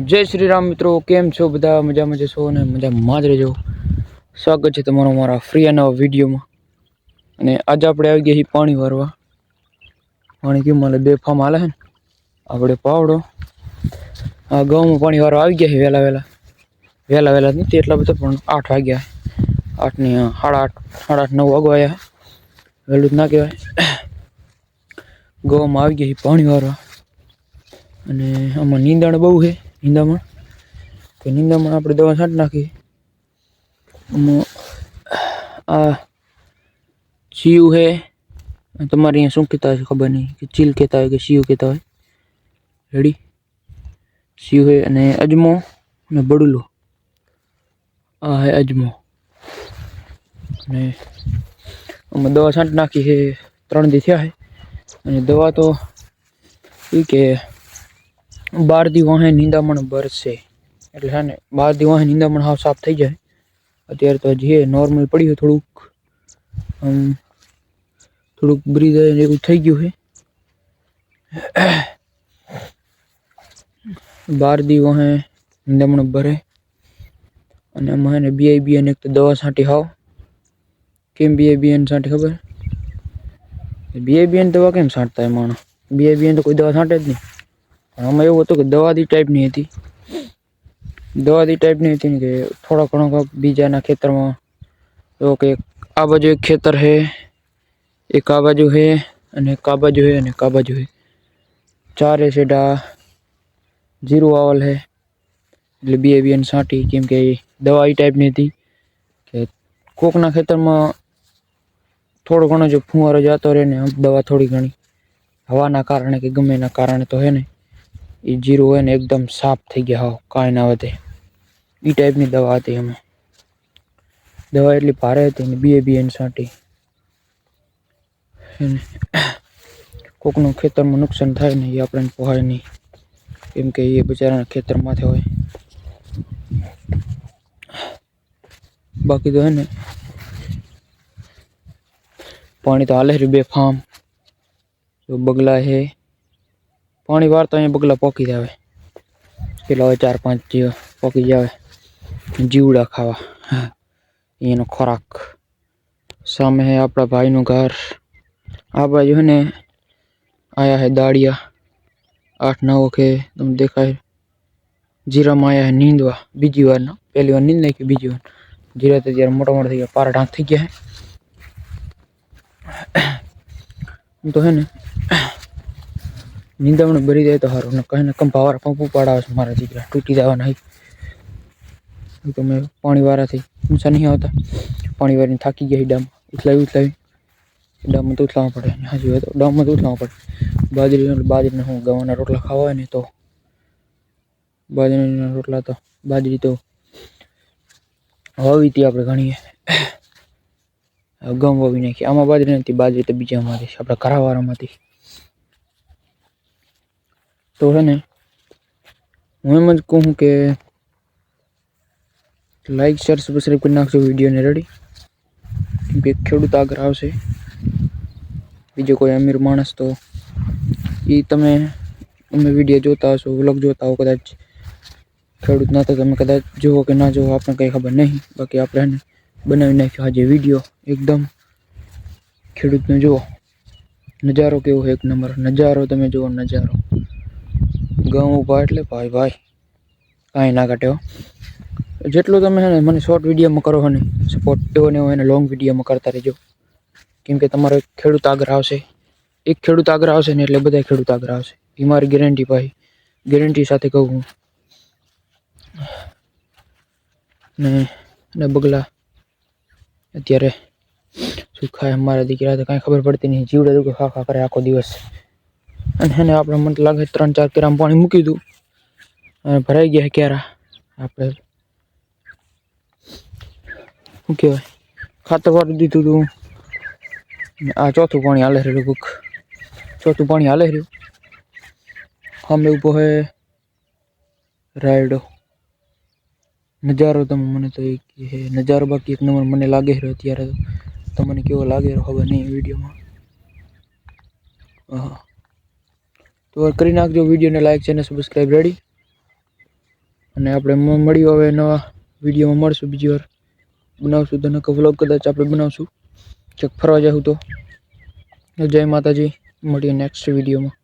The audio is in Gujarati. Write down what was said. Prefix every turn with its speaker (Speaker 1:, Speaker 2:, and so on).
Speaker 1: જય શ્રી રામ મિત્રો, કેમ છો બધા? મજા મજા છો અને મજામાં જ રહેજો. સ્વાગત છે તમારો મારા ફ્રી અને વિડીયોમાં. અને આજે આપણે આવી ગયા છીએ પાણી વારવા. પાણી કેમ મળે બે ફામ હાલે છે ને? આપણે પાવડો. આ ગામમાં પાણી વારવા આવી ગયા છે વહેલા વહેલા. વહેલા વહેલા નથી, એટલા બધા પણ આઠ વાગ્યા આઠની સાડા આઠ સાડા આઠ, નવ વાગવા આવ્યા વહેલું જ ના કહેવાય. ગામમાં આવી ગયા છીએ પાણી વારવા. અને આમાં નીંદણ બહુ છે. નીંદામણ? તો નિંદામણ આપણે દવા છાંટ નાખીએ? આ ચીયું છે તમારે અહીંયા શું કહેતા હોય ખબર નહીં, કે ચીલ કહેતા હોય કે સીયું કહેતા હોય. રેડી સીયું હે અને અજમો અને બડુલો. આ હે અજમો. અને અમે દવા છાંટ નાખી છે ત્રણ દી થયા છે અને દવા તો એ કે બાર દી વાહે નિંદામણ ભરશે એટલે છે ને, બાર દી વાહે નિંદામણ હાવ સાફ થઈ જાય. અત્યારે તો હજી નોર્મલ પડ્યું થોડુંક. આમ, થોડુંક બ્રીજ એવું થઈ ગયું છે. બાર દી વાહે નિંદામણ ભરે અને એમાં એને બીઆઈ બીએન એક તો દવા છાંટી હાવ. કેમ બીઆઈબીએન છાંટી ખબર? બીઆઈબીએન દવા કેમ છાંટતા એ માણસ? બીઆઈબીએન તો કોઈ દવા છાંટે જ નહીં. આમાં એવું હતું કે દવાદી ટાઈપની હતી. દવાદી ટાઈપની હતી ને કે થોડા ઘણો બીજાના ખેતરમાં એવો કે આ બાજુ એક ખેતર છે એક આ બાજુ છે અને એક આ બાજુ છે અને એક આ બાજુ છે ચારે સેડા જીરું વાવલ છે એટલે બે બીએન છાંટી કેમ કે દવા એ ટાઈપની હતી. કે કોકના ખેતરમાં થોડો ઘણો જો ફુવારો જતો રહે ને દવા થોડી ઘણી. હવાના કારણે કે ગમે એના કારણે તો હે ને એ જીરું હોય ને એકદમ સાફ થઈ ગયા હાવ કાંઈ ના વધે. એ ટાઈપની દવા હતી એમાં. દવા એટલી ભારે હતી ને બે બી છાંટી એને કોકનું ખેતરમાં નુકસાન થાય ને એ આપણને પોહાય નહીં. કેમ કે એ બિચારાના ખેતરમાંથી હોય. બાકી તો હે ને પાણી તો હાલે છે બે ફાર્મ જો બગલા છે પાણી વારતા અહીંયા બગલા પોકી જાવે. કેટલા હોય ચાર પાંચ જેવા પોકી જાવે. જીવડા ખાવા. હા. એનો ખોરાક. સામે હે આપણા ભાઈનું ઘર. આ બાજુ હે ને આયા હે દાળિયા. આઠ નવ કે તમને દેખાય. જીરામાં આયા હે નીંદવા. બીજી વારના પહેલી વાર નીંદ નાખી, બીજી વાર. જીરા તો ત્યારે મોટા મોટા થઈ ગયા. પારા ઢાંક થઈ ગયા હે. આમ તો હે ને નિંદામણ ભરી જાય તો સારું ને કહીને કંપાવાળા પંપ ઉપાડાવે છે મારા દીકરા તૂટી જવાના નહીં. તો મેં પાણી વાળાથી ઊંચા નહીં આવતા. પાણી વાળીને થાકી ગયા ડામ ઉથલાવી ઉથલાવી. ડામમાં તો ઉથલાવવા પડે. હાજી હોય તો ડામમાં તો ઉથલાવવા પડે. બાજરી બાજરીને હું ગવાના રોટલા ખાવા હોય ને તો. બાજરીના રોટલા તો બાજરી તો વાવી હતી આપણે ઘણીએ. ગમ વાવી નાખી. આમાં બાજરી નથી, બાજરી તો બીજામાંથી આપણા ઘરાવાળામાંથી. તો છે ને, હું એમ જ કહું કે લાઈક શેર સબસ્ક્રાઈબ કરી નાખજો વિડીયોને રેડી કેમ કે ખેડૂત આગળ આવશે, બીજો કોઈ અમીર માણસ તો એ તમે, અમે વીડિયો જોતા હશો વ્લોગ જોતા હો કદાચ. ખેડૂત ના તો તમે કદાચ જુઓ કે ના જુઓ આપણને કંઈ ખબર નહીં. બાકી આપણે બનાવી નાખ્યો આજે વીડિયો એકદમ. ખેડૂતનો જુઓ, નજારો કેવો એક નંબર. નજારો તમે જુઓ, નજારો. ઘઉં ઊભા એટલે ભાઈ ભાઈ, કાંઈ ના કાઢ્યો જેટલું તમે છે ને મને શોર્ટ વિડીયોમાં કરો ને સપોર્ટ એવો ને એવો એને લોંગ વિડીયોમાં કરતા રહેજો. કેમ કે તમારો એક ખેડૂત આગળ આવશે. એક ખેડૂત આગળ આવશે ને એટલે બધા ખેડૂત આગળ આવશે. એ મારી ગેરંટી ભાઈ ગેરંટી સાથે કહું હું. ને અને બગલા, અત્યારે શું ખાય અમારા દીકરા તો કાંઈ ખબર પડતી નહીં. જીવડે તો ખા ખા કરે આખો દિવસ. અને એને આપણે મને લાગે ત્રણ ચાર કેરામ પાણી મૂકી દઉં. અને ભરાઈ ગયા ક્યારા આપણે શું કહેવાય? ખાતર વાળું દીધું હતું આ ચોથું પાણી હાલે રહ્યું કોક. ચોથું પાણી હાલે રહ્યું. સામે ઊભો હે રાયડો. નજારો તમે મને તો એક નજારો બાકી એક નંબર મને લાગે રહ્યો અત્યારે તો. તમને કેવો લાગે રહ્યો ખબર નહીં વિડીયોમાં. હા. તો કરી નાખજો, વિડીયોને લાઈક છે અને સબસ્ક્રાઈબ રેડી અને આપણે મળ્યું હવે નવા વિડીયોમાં મળશું બીજી વાર. બનાવશું તો નકર વ્લોગ કદાચ આપણે બનાવશું. ચેક ફરવા જાઉં તો. જય માતાજી, મળીએ નેક્સ્ટ વિડીયોમાં.